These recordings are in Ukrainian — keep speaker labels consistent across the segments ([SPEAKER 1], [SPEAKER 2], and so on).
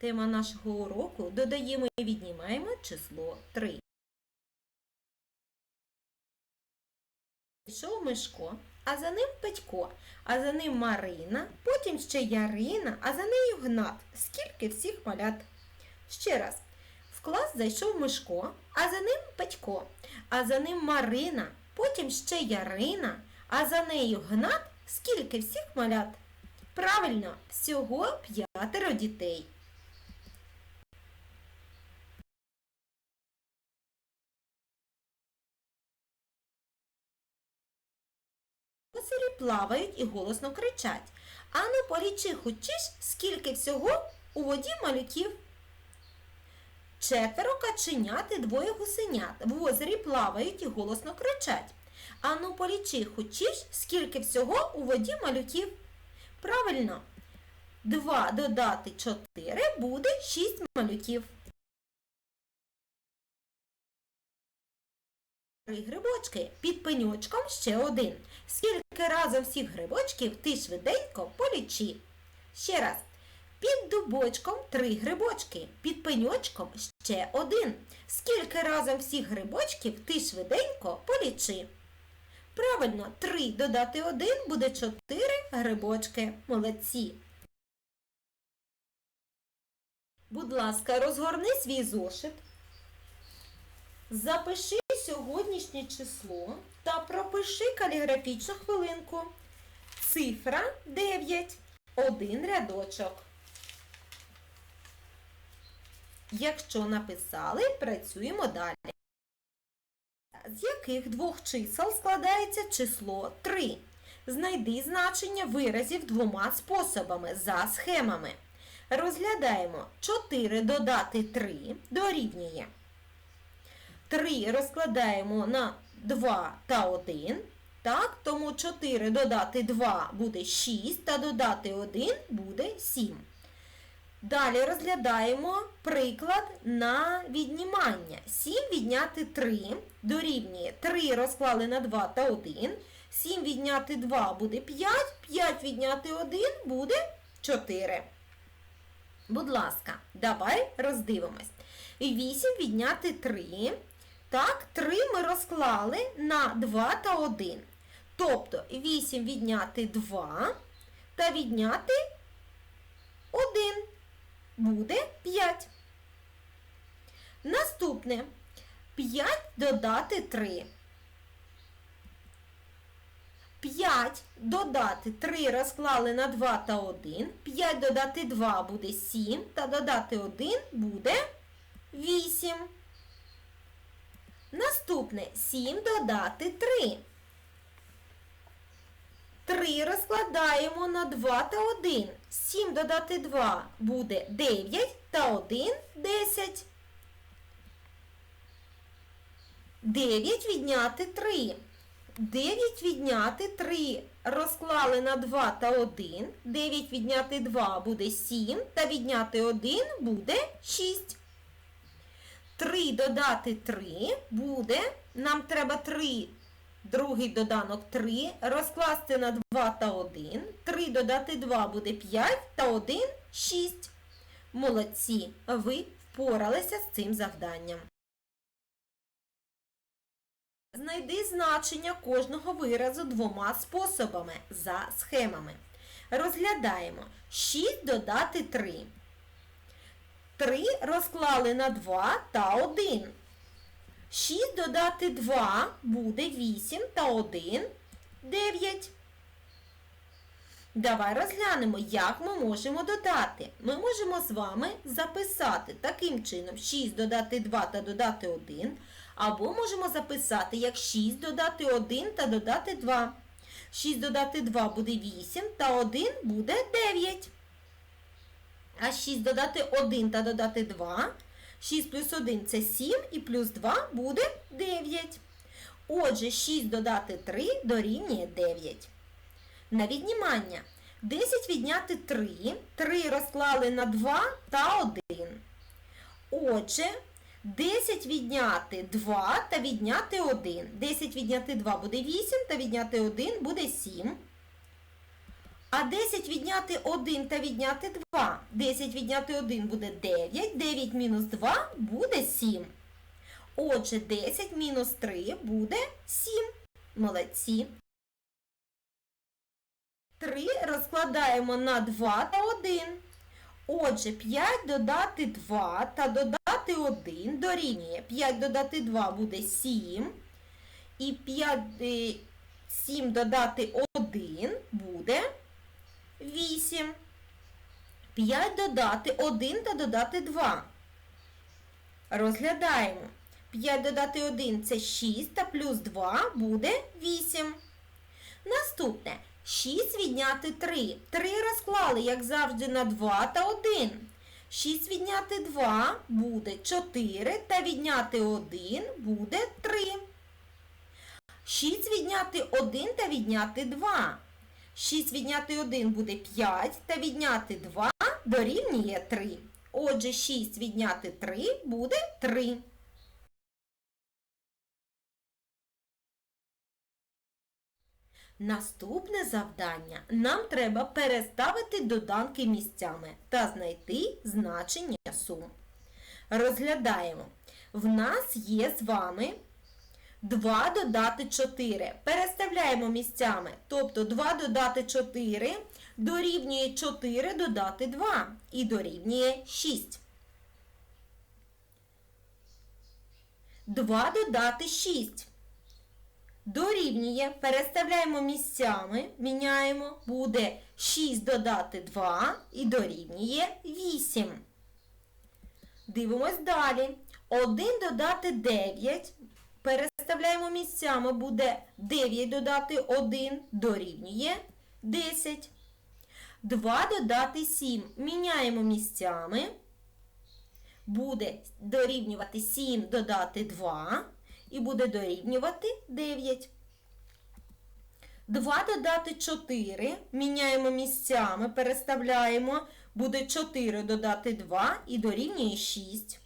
[SPEAKER 1] Тема нашого уроку додаємо і віднімаємо число 3. Пішов Мишко, а за ним Петько, а за ним Марина, потім ще Ярина, а за нею Гнат. Скільки всіх малят. Ще раз. В клас зайшов Мишко, а за ним Петько, а за ним Марина, потім ще Ярина, а за нею Гнат. Скільки всіх малят. Правильно, всього п'ятеро дітей. Косарі плавають і голосно кричать. Ану, полічи хочеш, скільки всього у воді малюків. Четверо каченят і двоє гусенят в озері плавають і голосно кричать. Ану, полічи хочеш, скільки всього у воді малюків. Правильно, 2 додати 4 буде 6 малюків. Грибочки під пеньочком ще один. Скільки разом всіх грибочків ти швиденько полічи. Ще раз. Під дубочком три грибочки, під пеньочком ще один. Скільки разом всіх грибочків ти швиденько полічи. Правильно, 3 додати 1 буде 4 грибочки. Молодці. Будь ласка, розгорни свій зошит. Запиши сьогоднішнє число та пропиши каліграфічну хвилинку. Цифра 9. Один рядочок. Якщо написали, працюємо далі. З яких двох чисел складається число 3? Знайди значення виразів двома способами за схемами. Розглядаємо 4 додати 3 дорівнює. 3 розкладаємо на 2 та 1. Так, тому 4 додати 2 буде 6 та додати 1 буде 7. Далі розглядаємо приклад на віднімання. 7 відняти 3 дорівнює 3 розклали на 2 та 1. 7 відняти 2 буде 5, 5 відняти 1 буде 4. Будь ласка, давай роздивимось. 8 відняти 3. Так, 3 ми розклали на 2 та 1. Тобто 8 відняти 2 та відняти 1 буде 5. Наступне 5 додати 3. 5 додати 3 розклали на 2 та 1. 5 додати 2 буде 7, та додати 1 буде 8. Наступне 7 додати 3. 3 розкладаємо на 2 та 1. 7 додати 2 буде 9 та 1 10. 9 відняти 3. 9 відняти 3 розклали на 2 та 1. 9 відняти 2 буде 7 та відняти 1 буде 6. 3 додати 3 буде, нам треба 3, другий доданок 3, розкласти на 2 та 1. 3 додати 2 буде 5 та 1 6. Молодці, ви впоралися з цим завданням. Знайди значення кожного виразу двома способами за схемами. Розглядаємо 6 додати 3. 3 розклали на 2 та 1. 6 додати 2 буде 8 та 1 9. Давай розглянемо, як ми можемо додати. Ми можемо з вами записати таким чином 6 додати 2 та додати 1. Або можемо записати як 6 додати 1 та додати 2. 6 додати 2 буде 8 та 1 буде 9. А 6 додати 1 та додати 2. 6 плюс 1 це 7 і плюс 2 буде 9. Отже, 6 додати 3 дорівнює 9. На віднімання. 10 відняти 3. 3 розклали на 2 та 1. Отже, 10 відняти 2 та відняти 1. 10 відняти 2 буде 8 та відняти 1 буде 7. А 10 відняти 1 та відняти 2. 10 відняти 1 буде 9, 9 мінус 2 буде 7. Отже, 10 мінус 3 буде 7. Молодці. 3 розкладаємо на 2 та 1. Отже, 5 додати 2 та додати 1 дорівнює. 5 додати 2 буде 7. І 5, е, 7 додати 1 буде 8. 5 додати 1 та додати 2. Розглядаємо. 5 додати 1 це 6 та плюс 2 буде 8. Наступне. 6 відняти 3. 3 розклали, як завжди, на 2 та 1. 6 відняти 2 буде 4 та відняти 1 буде 3. 6 відняти 1 та відняти 2. 6 відняти 1 буде 5 та відняти 2 дорівнює 3. Отже, 6 відняти 3 буде 3. Наступне завдання. Нам треба переставити доданки місцями та знайти значення сум. Розглядаємо. В нас є з вами 2 додати 4. Переставляємо місцями. Тобто 2 додати 4 дорівнює 4 додати 2 і дорівнює 6. 2 додати 6. Дорівнює, переставляємо місцями, міняємо, буде 6 додати 2 і дорівнює 8. Дивимось далі. 1 додати 9. Переставляємо місцями, буде 9 додати 1 дорівнює 10. 2 додати 7. Міняємо місцями. Буде дорівнювати 7 додати 2 і буде дорівнювати 9. 2 додати 4. Міняємо місцями, переставляємо. Буде 4 додати 2 і дорівнює 6.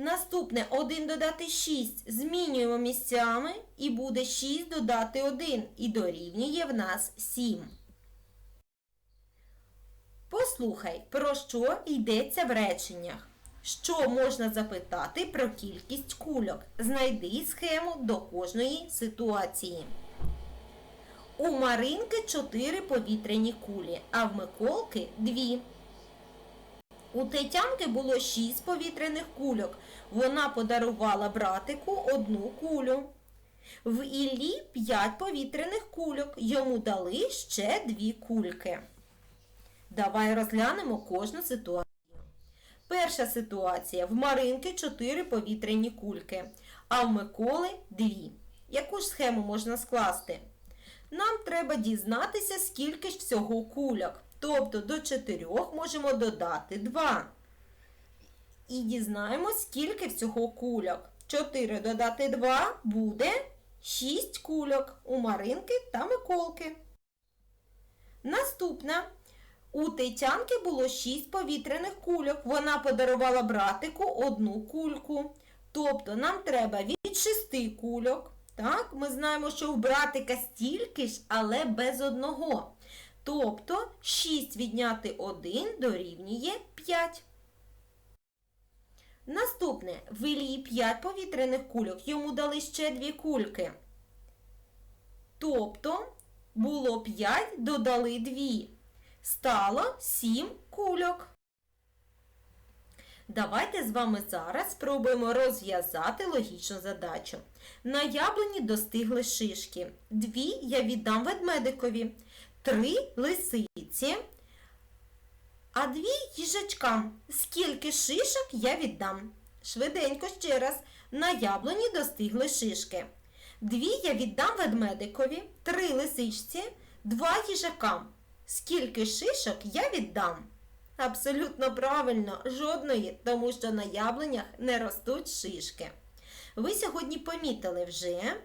[SPEAKER 1] Наступне 1 додати 6. Змінюємо місцями і буде 6 додати 1 і дорівнює в нас 7. Послухай, про що йдеться в реченнях. Що можна запитати про кількість кульок? Знайди схему до кожної ситуації. У Маринки 4 повітряні кулі, а в Миколки 2. У Тетянки було 6 повітряних кульок. Вона подарувала братику одну кулю. В Іллі 5 повітряних кульок. Йому дали ще 2 кульки. Давай розглянемо кожну ситуацію. Перша ситуація. В Маринки 4 повітряні кульки, а в Миколи 2. Яку ж схему можна скласти? Нам треба дізнатися, скільки ж всього кульок. Тобто до 4 можемо додати 2. І дізнаємось, скільки всього кульок. 4 додати 2 буде 6 кульок у Маринки та Миколки. Наступна. У Тетянки було 6 повітряних кульок. Вона подарувала братику одну кульку. Тобто нам треба від 6 кульок. Так, Ми знаємо, що у братика стільки ж, але без одного. Тобто 6 відняти 1 дорівнює 5. Наступне. В Іллі 5 повітряних кульок. Йому дали ще 2 кульки. Тобто було 5, додали 2 стало 7 кульок. Давайте з вами зараз спробуємо розв'язати логічну задачу. На яблуні достигли шишки. Дві я віддам ведмедикові, три лисиці, а дві їжачкам. Скільки шишок я віддам? Швиденько ще раз. На яблуні достигли шишки. Дві я віддам ведмедикові, три лисичці, два їжакам. Скільки шишок я віддам? Абсолютно правильно, жодної, тому що на яблунях не ростуть шишки. Ви сьогодні помітили вже,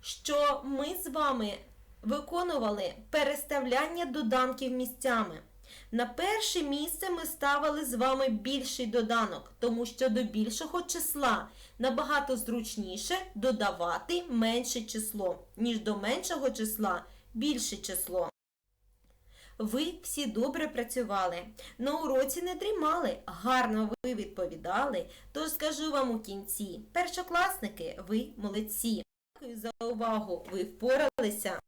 [SPEAKER 1] що ми з вами виконували переставляння доданків місцями. На перше місце ми ставили з вами більший доданок, тому що до більшого числа набагато зручніше додавати менше число, ніж до меншого числа більше число. Ви всі добре працювали, на уроці не дрімали, гарно ви відповідали. Тож скажу вам у кінці, першокласники, ви молодці. Дякую за увагу, ви впоралися.